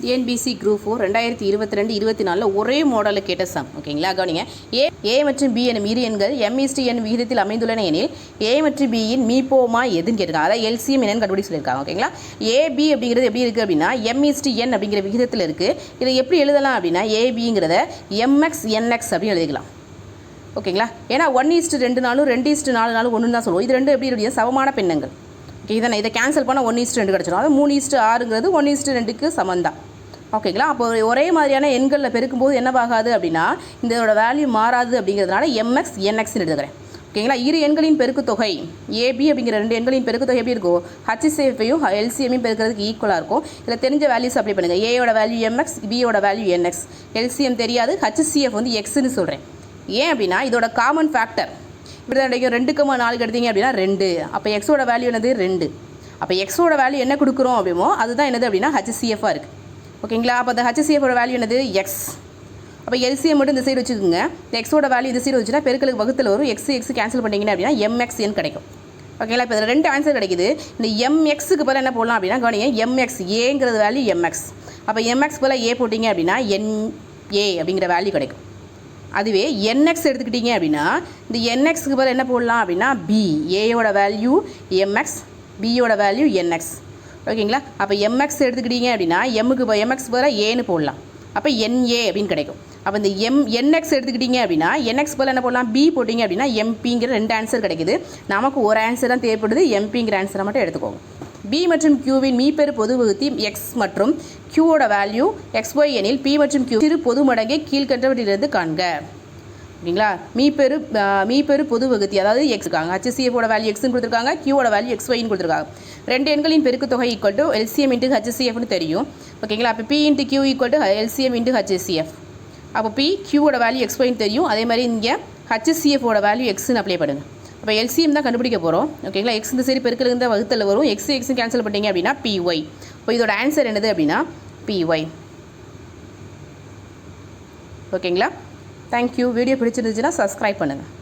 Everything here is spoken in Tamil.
டிஎன்பிசி குரூப் ஃபோர் ரெண்டாயிரத்தி இருபத்தி ரெண்டு இருபத்தி நாலில் ஒரே மாடலில் கேட்ட சம் ஓகேங்களா கவனிங்க. ஏ ஏ மற்றும் பி எனும் இரு எண்கள் எம்இஸ்டி என் விகிதத்தில் அமைந்துள்ளன எனில் ஏ மற்றும் பியின் மீப்போமா எதுன்னு கேட்டிருக்காங்க. அதாவது எல்சிஎம் என்னன்னு கண்டுபிடி சொல்லியிருக்காங்க. ஓகேங்களா ஏபி அப்படிங்கிறது எப்படி இருக்குது அப்படின்னா எம்இஸ்டி என் அப்படிங்கிற விகிதத்தில் இருக்குது இதை எப்படி எழுதலாம் அப்படின்னா ஏபிங்கிறத எம்எக்ஸ் என்எக்ஸ் அப்படின்னு எழுதிக்கலாம். ஓகேங்களா ஏன்னா ஒன் ஈஸ்ட் ரெண்டு நாளும் ரெண்டு ஈஸ்ட் நாலு நாளும் ஒன்று தான் சொல்லுவோம். இது ரெண்டு எப்படி இருக்கு சமமான பெண்ணங்கள் இதனை இதை இதை கேன்சல் பண்ணால் ஒன் ஈஸ்ட் ரெண்டு கிடச்சிடும் அது மூணு ஈஸ்ட்டு ஆறுங்கிறது ஒன் ஈஸ்ட்டு ரெண்டுக்கு சமந்தான் ஓகேங்களா அப்போ ஒரே மாதிரியான எண்களில் பெருக்கும்போது என்னவாகாது அப்படின்னா இதோட வேல்யூ மாறாது அப்படிங்கிறதுனால எம்எக்ஸ் என்எக்ஸ்னு எழுதுகிறேன். ஓகேங்களா இரு எண்களின் பெருக்குத்தொகை ஏபி அப்படிங்கிற ரெண்டு எண்களின் பெருக்குத்தொகை எப்படி இருக்கும் ஹச்சிசிஎஃபையும் எல்சிஎம்மையும் பெருக்கிறதுக்கு ஈக்குவலாக இருக்கும். இதில் தெரிஞ்ச வேல்யூஸ் அப்ளை பண்ணுங்கள் ஏயோட வேல்யூ எம்எக்ஸ் பியோட வேல்யூ என்எக்ஸ் எல்சிஎம் தெரியாது ஹச்சிசிஎஃப் வந்து எக்ஸ்னு சொல்கிறேன் ஏன் அப்படின்னா இதோட காமன் ஃபேக்டர் இப்படி தான் கிடைக்கும் ரெண்டு கம்மா நாலுக்கு எடுத்தீங்க அப்படின்னா ரெண்டு. அப்போ எக்ஸோட வேல்யூ என்னது? ரெண்டு. அப்போ எக்ஸோட வேல்யூ என்ன கொடுக்குறோம் அப்படிமோ அதுதான் என்னது அப்படின்னா ஹச்சிசிஎஃபாக இருக்குது ஓகேங்களா அப்போ அந்த ஹச்சிசிஎஃபோட வேல்யூ என்னது? எக்ஸ் அப்போ எல்சிஎம் மட்டும் இந்த சைடு வச்சுக்கோங்க. இந்த எக்ஸோட வேல்யூ இந்த சைடு வச்சுன்னா பெருக்களுக்கு வகுத்தில் வரும். எக்ஸ் எக்ஸ் கேன்சல் பண்ணிங்கன்னா அப்படின்னா எம்எக்ஸ்என் கிடைக்கும். ஓகேங்களா இப்போ இதில் ரெண்டு ஆன்சர் கிடைக்குது. இந்த எம்எக்ஸுக்கு பதில் என்ன போடலாம் அப்படின்னா கவனிங்க எம்எக்ஸ் ஏங்கிறது வேல்யூ எம்எக்ஸ் அப்போ எம்எக்ஸ் பதில் ஏ போட்டிங்க அப்படின்னா என் ஏ அப்படிங்கிற வேல்யூ கிடைக்கும். அதுவே என்எக்ஸ் எடுத்துக்கிட்டீங்க அப்படின்னா இந்த என்எக்ஸுக்கு பதில் என்ன போடலாம் அப்படின்னா பி ஏயோட வேல்யூ எம்எக்ஸ் பியோட வேல்யூ என்எக்ஸ் ஓகேங்களா? அப்போ எம்எக்ஸ் எடுத்துக்கிட்டீங்க அப்படின்னா எம்முக்கு இப்போ எம்எக்ஸ் பதிலாக ஏன்னு போடலாம். அப்போ என்ஏ அப்படின்னு கிடைக்கும். அப்போ இந்த எம் என்எக்ஸ் எடுத்துக்கிட்டீங்க அப்படின்னா என்எக்ஸ் பதில் என்ன போடலாம்? பி போட்டிங்க அப்படின்னா எம்பிங்கிற ரெண்டு ஆன்சர் கிடைக்குது. நமக்கு ஒரு ஆன்சர் தான் தேவைப்படுது எம்பிங்கிற ஆன்சரை மட்டும் எடுத்துக்கோங்க. பி மற்றும் கியூவின் மீப்பெரு பொது வகுத்தி எக்ஸ் மற்றும் கியூவோட வேல்யூ எக்ஸ் ஒய் எனில் பி மற்றும் கியூ சிறு பொது மடங்கை கீழ்கண்டவற்றிலிருந்து காண்க. ஓகேங்களா மீப்பெரு மீப்பெரு பொது வகுத்தி அதாவது எக்ஸ் இருக்காங்க. ஹச்சிசிஎஃபோட வேல்யூ எக்ஸ்னு கொடுத்துருக்காங்க. கியூவோட வேல்யூ எக்ஸ் ஒய்னு கொடுத்துருக்காங்க. ரெண்டு எண்களின் பெருக்கு தொகை ஈக்குவல் டு எல்சிஎம் இன்ட்டு ஹச்சிசிஎஃப்னு தெரியும். ஓகேங்களா? அப்போ P into Q equal to LCM into HCF அப்போ பி கியூவோட வேல்யூ எக்ஸ் ஒய்னு தெரியும். அதே மாதிரி இங்கே ஹச்சிசிஎஃபோட வேல்யூ எக்ஸ்னு அப்ளை பண்ணுங்கள் அப்போ எல்சிஎம் தான் கண்டுபிடிக்க போகிறோம் ஓகேங்களா எக்ஸ் இந்த சரி பெருக்கிறது இருந்த வகுத்தில் வரும். எக்ஸ் எக்ஸ் கேன்சல் பண்ணிட்டீங்க அப்படின்னா பிஒய் இப்போ இதோட ஆன்சர் என்னது அப்படின்னா பிஒய் ஓகேங்களா தேங்க்யூ வீடியோ பிடிச்சிருந்துச்சுன்னா சப்ஸ்கிரைப் பண்ணுங்கள்